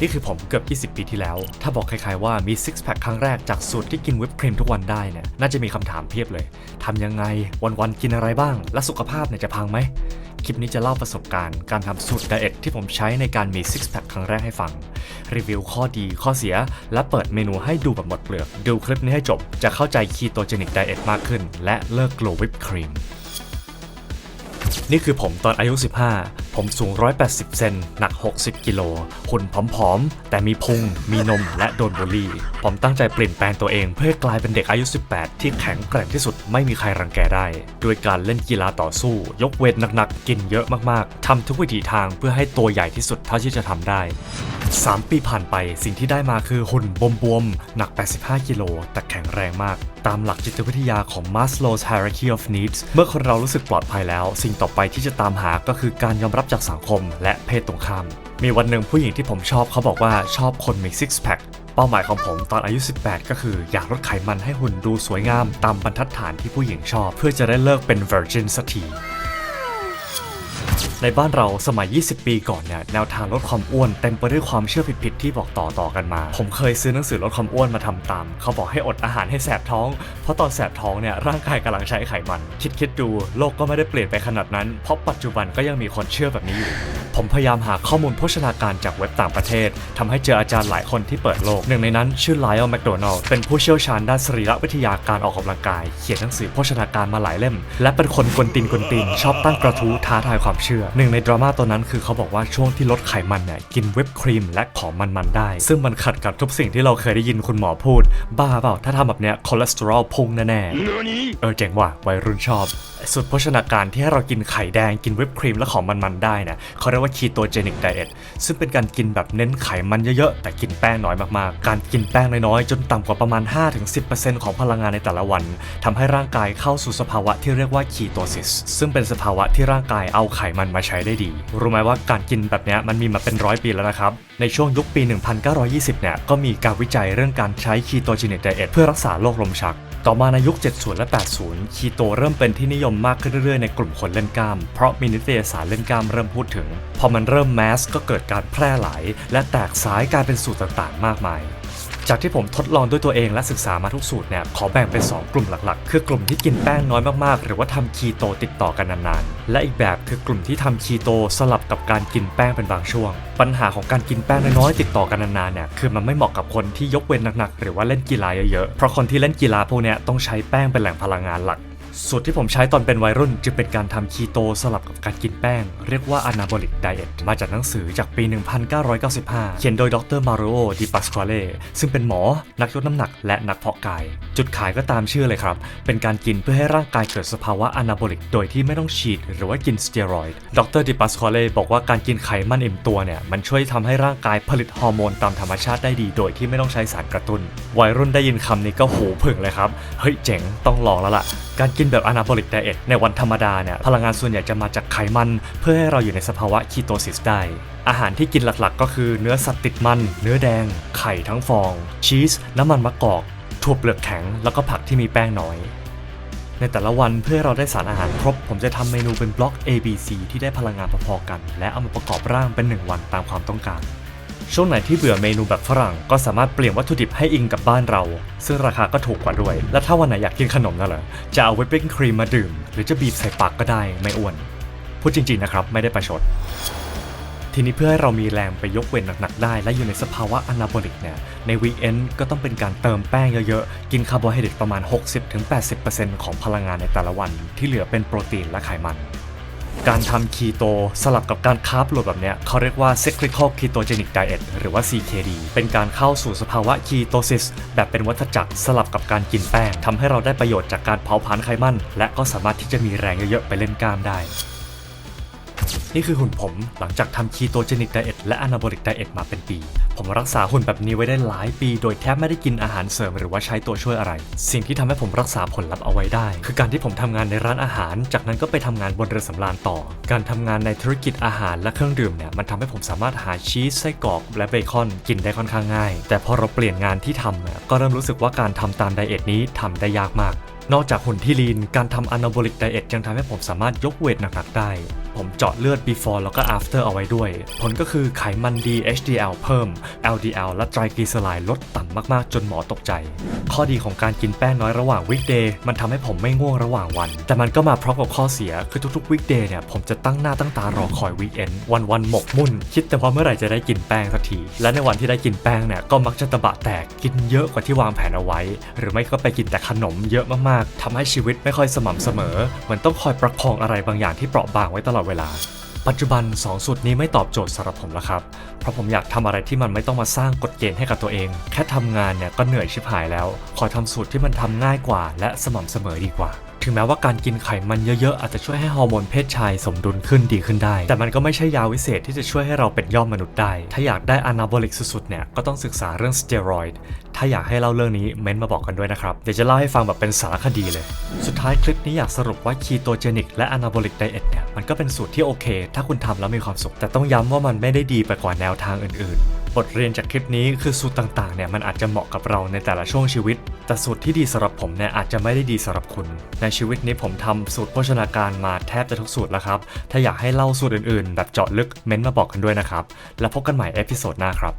นี่คือผมเกือบ 20 ปีที่แล้ว ถ้าบอกใครๆว่ามีซิกแพคครั้งแรกจากสูตรที่กินวิปครีมทุกวันได้เนี่ยน่าจะมีคำถามเพียบเลยทำยังไงวันๆกินอะไรบ้าง และสุขภาพเนี่ยจะพังไหมคลิปนี้จะเล่าประสบการณ์การทำสูตรไดเอทที่ผมใช้ในการมีซิกแพคครั้งแรกให้ฟัง รีวิวข้อดีข้อเสีย และเปิดเมนูให้ดูแบบหมดเปลือก ดูคลิปนี้ให้จบ จะเข้าใจคีโตเจนิกไดเอทมากขึ้น และเลิกกลัววิปครีมนี่คือผมตอนอายุ 15 ผมสูง 180 เซน หนัก 60 กิโลหุ่นผอมๆ แต่มีพุง มีนม และโดนบูลลี่ ผมตั้งใจเปลี่ยนแปลงตัวเองเพื่อกลายเป็นเด็กอายุ 18 ที่แข็งแกร่งที่สุดไม่มีใครรังแกได้ ด้วยการเล่นกีฬาต่อสู้ ยกเวทหนักๆ กินเยอะมากๆ ทำทุกวิถีทางเพื่อให้ตัวใหญ่ที่สุดเท่าที่จะทำได้ 3 ปีผ่านไปสิ่งที่ได้มาคือหุ่นบวมๆ หนัก 85 กิโล แต่แข็งแรงมาก ตามหลักจิตวิทยาของ Maslow's Hierarchy of Needs เมื่อคนเรารู้สึกปลอดภัยแล้ว สิ่งต่อไปที่จะตามหาก็คือการยอมรับจากสังคมและเพศตรงข้าม มีวันหนึ่งผู้หญิงที่ผมชอบเขาบอกว่าชอบคนมีซิกแพคเป้าหมายของผมตอนอายุ 18 ก็คืออยากลดไขมันให้หุ่นดูสวยงามตามบรรทัดฐานที่ผู้หญิงชอบ เพื่อจะได้เลิกเป็น virgin สักที ในบ้านเราสมัย 20 ปีก่อนเนี่ยแนวทางลดความอ้วนเต็มไปด้วยความเชื่อผิดๆที่บอกต่อๆกันมา ผมเคยซื้อหนังสือลดความอ้วนมาทำตาม เขาบอกให้อดอาหารให้แสบท้อง เพราะตอนแสบท้องเนี่ยร่างกายกำลังใช้ไขมันคิดคิดๆดูโลกก็ไม่ได้เปลี่ยนไปขนาดนั้น เพราะปัจจุบันก็ยังมีคนเชื่อแบบนี้อยู่ ผมพยายามหาข้อมูลโภชนาการจากเว็บต่างประเทศทำให้เจออาจารย์หลายคนที่เปิดโลก หนึ่งในนั้นชื่อไลออนแมคโดนัลด์เป็นผู้เชี่ยวชาญด้านสรีรวิทยาการออกกำลังกาย เขียนหนังสือโภชนาการมาหลายเล่ม และเป็นคนกวนตีนกวนตีนชอบตั้งกระทู้ท้าทายความเชื่อ หนึ่งในดราม่าตัวนั้นคือเขาบอกว่าช่วงที่ลดไขมันเนี่ยกินวิปครีมและของมันๆได้ ซึ่งมันขัดกับทุกสิ่งที่เราเคยได้ยินคุณหมอพูด บ้าเปล่าถ้าทำแบบเนี้ยคอเลสเตอรอลพุ่งแน่ๆเออเจ๋งว่ะวัยรุ่นชอบสูตรโภชนาการที่ให้เรากินไข่แดงกินวิปครีมและของมันๆได้นะเขาเรียกว่าคีโตเจนิกไดเอทซึ่งเป็นการกินแบบเน้นไขมันเยอะๆ แต่กินแป้งน้อยมากๆ การกินแป้งน้อยๆ จนต่ำกว่าประมาณ 5-10%ของพลังงานในแต่ละวันทำให้ร่างกายเข้าสู่สภาวะที่เรียกว่าคีโตซิสซึ่งเป็นสภาวะที่ร่างกายเอาไขมันมาใช้ได้ดี รู้ไหมว่าการกินแบบนี้มันมีมาเป็นร้อยปีแล้วนะครับ ในช่วงยุคปี 1920 เนี่ย ก็มีการวิจัยเรื่องการใช้คีโตเจนิกไดเอทเพื่อรักษาโรคลมชัก ต่อมาในยุค 70 และ 80 คีโตเริ่มเป็นที่นิยมมากขึ้นเรื่อยๆ ในกลุ่มคนเล่นกล้าม เพราะมีนิตยสารเล่นกล้ามเริ่มพูดถึง พอมันเริ่มแมสก็เกิดการแพร่หลาย และแตกสายกลายเป็นสูตรต่างๆ มากมาย จากที่ผมทดลองด้วยตัวเองและศึกษามาทุกสูตรเนี่ยขอแบ่งเป็น 2 กลุ่มหลักๆ คือกลุ่มที่กินแป้งน้อยมากๆ หรือว่าทำคีโตติดต่อกันนานๆ และอีกแบบคือกลุ่มที่ทำคีโตสลับกับการกินแป้งเป็นบางช่วง ปัญหาของการกินแป้งน้อยๆติดต่อกันนานๆเนี่ยคือมันไม่เหมาะกับคนที่ยกเว้นหนักๆหรือว่าเล่นกีฬาเยอะๆเพราะคนที่เล่นกีฬาพวกเนี้ยต้องใช้แป้งเป็นแหล่งพลังงานหลัก สูตรที่ผมใช้ตอนเป็นวัยรุ่นจึงเป็นการทำคีโตสลับกับการกินแป้ง เรียกว่า Anabolic Diet มาจากหนังสือจากปี 1995 เขียนโดยดรมาริโอดิปัสควาเลซึ่งเป็นหมอ นักยกน้ำหนัก และนักเพาะกาย จุดขายก็ตามชื่อเลยครับ เป็นการกินเพื่อให้ร่างกายเกิดสภาวะ Anabolic โดยที่ไม่ต้องฉีด หรือว่ากินสเตียรอยด์ดรดิปัสควาเลบอกว่าการกินไขมันอิ่มตัวเนี่ยมันช่วยทำให้ร่างกายผลิตฮอร์โมนตามธรรมชาติได้ดี โดยที่ไม่ต้องใช้สารกระตุ้น วัยรุ่นได้ยินคำนี้ก็หูผึ่งเลยครับเฮ้ยเจ๋งต้องลองแล้วล่ะ การกินแบบ Anabolic Diet ในวันธรรมดาเนี่ยพลังงานส่วนใหญ่จะมาจากไขมัน เพื่อให้เราอยู่ในสภาวะคีโตซิสได้ อาหารที่กินหลักๆ ก็คือเนื้อสัตว์ติดมัน เนื้อแดง ไข่ทั้งฟอง ชีส น้ำมันมะกอกถั่วเปลือกแข็ง แล้วก็ผักที่มีแป้งน้อย ในแต่ละวันเพื่อเราได้สารอาหารครบ ผมจะทำเมนูเป็นบล็อก A B C ที่ได้พลังงานพอๆกัน และเอามาประกอบร่างเป็น 1 วันตามความต้องการ ช่วงไหนที่เบื่อเมนูแบบฝรั่ง ก็สามารถเปลี่ยนวัตถุดิบให้อิงกับบ้านเรา ซึ่งราคาก็ถูกกว่าด้วย และถ้าวันไหนอยากกินขนมนั่นเหรอจะเอาวิปปิ้งครีมมาดื่ม หรือจะบีบใส่ปากก็ได้ไม่อ้วน พูดจริงๆนะครับ ไม่ได้ประชด ทีนี้เพื่อให้เรามีแรงไปยกเวทหนักๆได้ และอยู่ในสภาวะอนาบอลิกเนี่ยในวีเอนก็ต้องเป็นการเติมแป้งเยอะๆ กินคาร์โบไฮเดรตประมาณ 60-80%ของพลังงานในแต่ละวัน ที่เหลือเป็นโปรตีนและไขมัน การทำคีโตสลับกับการคาร์บโหลดแบบเนี้ยเขาเรียกว่า cyclical ketogenic diet หรือว่า CKD เป็นการเข้าสู่สภาวะคีโตซิสแบบเป็นวัฏจักรสลับกับการกินแป้งทำให้เราได้ประโยชน์จากการเผาผลาญไขมัน และก็สามารถที่จะมีแรงเยอะๆไปเล่นกล้ามได้ นี่คือหุ่นผมหลังจากทำคีโตเจนิกไดเอทและอนาบอลิกไดเอทมาเป็นปี ผมรักษาหุ่นแบบนี้ไว้ได้หลายปี โดยแทบไม่ได้กินอาหารเสริมหรือว่าใช้ตัวช่วยอะไร สิ่งที่ทำให้ผมรักษาผลลัพธ์เอาไว้ได้ คือการที่ผมทำงานในร้านอาหาร จากนั้นก็ไปทำงานบนเรือสำราญต่อ การทำงานในธุรกิจอาหารและเครื่องดื่มเนี่ยมันทำให้ผมสามารถหาชีสไส้กรอกและเบคอนกินได้ค่อนข้างง่าย แต่พอเราเปลี่ยนงานที่ทำเนี่ยก็เริ่มรู้สึกว่าการทำตามไดเอทนี้ทำได้ยากมากนอกจากหุ่นที่ลีน การทำอนาบอลิกไดเอทยังทำให้ผมสามารถยกเวทหนักๆได้ผมเจาะเลือด before แล้วก็ after เอาไว้ด้วย ผลก็คือไขมันดี HDL เพิ่ม LDL และไตรกลีเซอไรด์ลดต่ำมากๆ จนหมอตกใจ ข้อดีของการกินแป้งน้อยระหว่าง weekday มันทำให้ผมไม่ง่วงระหว่างวัน แต่มันก็มาพร้อมกับข้อเสียคือทุกๆ weekday เนี่ยผมจะตั้งหน้าตั้งตารอคอย weekend วันวันๆหมกมุ่น คิดแต่ว่าเมื่อไหร่จะได้กินแป้งสักที และในวันที่ได้กินแป้งเนี่ยก็มักจะตะบะแตกกินเยอะกว่าที่วางแผนเอาไว้ หรือไม่ก็ไปกินแต่ขนมเยอะมากๆทำให้ชีวิตไม่ค่อยสม่ำเสมอเหมือนต้องคอยประคองอะไรบางอย่างที่เปราะบางไว้ตลอดเวลา ปัจจุบัน 2 สูตรนี้ไม่ตอบโจทย์สำหรับผมแล้วครับ เพราะผมอยากทำอะไรที่มันไม่ต้องมาสร้างกฎเกณฑ์ให้กับตัวเอง แค่ทำงานเนี่ยก็เหนื่อยชิบหายแล้ว ขอทำสูตรที่มันทำง่ายกว่า และสม่ำเสมอดีกว่า ถึงแม้ว่าการกินไขมันเยอะๆ อาจจะช่วยให้ฮอร์โมนเพศชายสมดุลขึ้นดีขึ้นได้ แต่มันก็ไม่ใช่ยาวิเศษที่จะช่วยให้เราเป็นยอดมนุษย์ได้ ถ้าอยากได้อนาบอลิกสุดๆ เนี่ย ก็ต้องศึกษาเรื่องสเตียรอยด์ ถ้าอยากให้เล่าเรื่องนี้เม้นต์มาบอกกันด้วยนะครับ เดี๋ยวจะเล่าให้ฟังแบบเป็นสารคดีเลย สุดท้ายคลิปนี้อยากสรุปว่าคีโตเจนิกและอนาบอลิกไดเอทเนี่ย มันก็เป็นสูตรที่โอเค ถ้าคุณทำแล้วมีความสุข แต่ต้องย้ำว่ามันไม่ได้ดีไปกว่าแนวทางอื่นๆ บทเรียนจากคลิปนี้คือสูตรต่างๆเนี่ยมันอาจจะเหมาะกับเราในแต่ละช่วงชีวิต แต่สูตรที่ดีสำหรับผมเนี่ยอาจจะไม่ได้ดีสำหรับคุณ ในชีวิตนี้ผมทำสูตรโภชนาการมาแทบจะทุกสูตรแล้วครับ ถ้าอยากให้เล่าสูตรอื่นๆ แบบเจาะลึกเม้นต์มาบอกกันด้วยนะครับ แล้วพบกันใหม่เอพิโซดหน้าครับ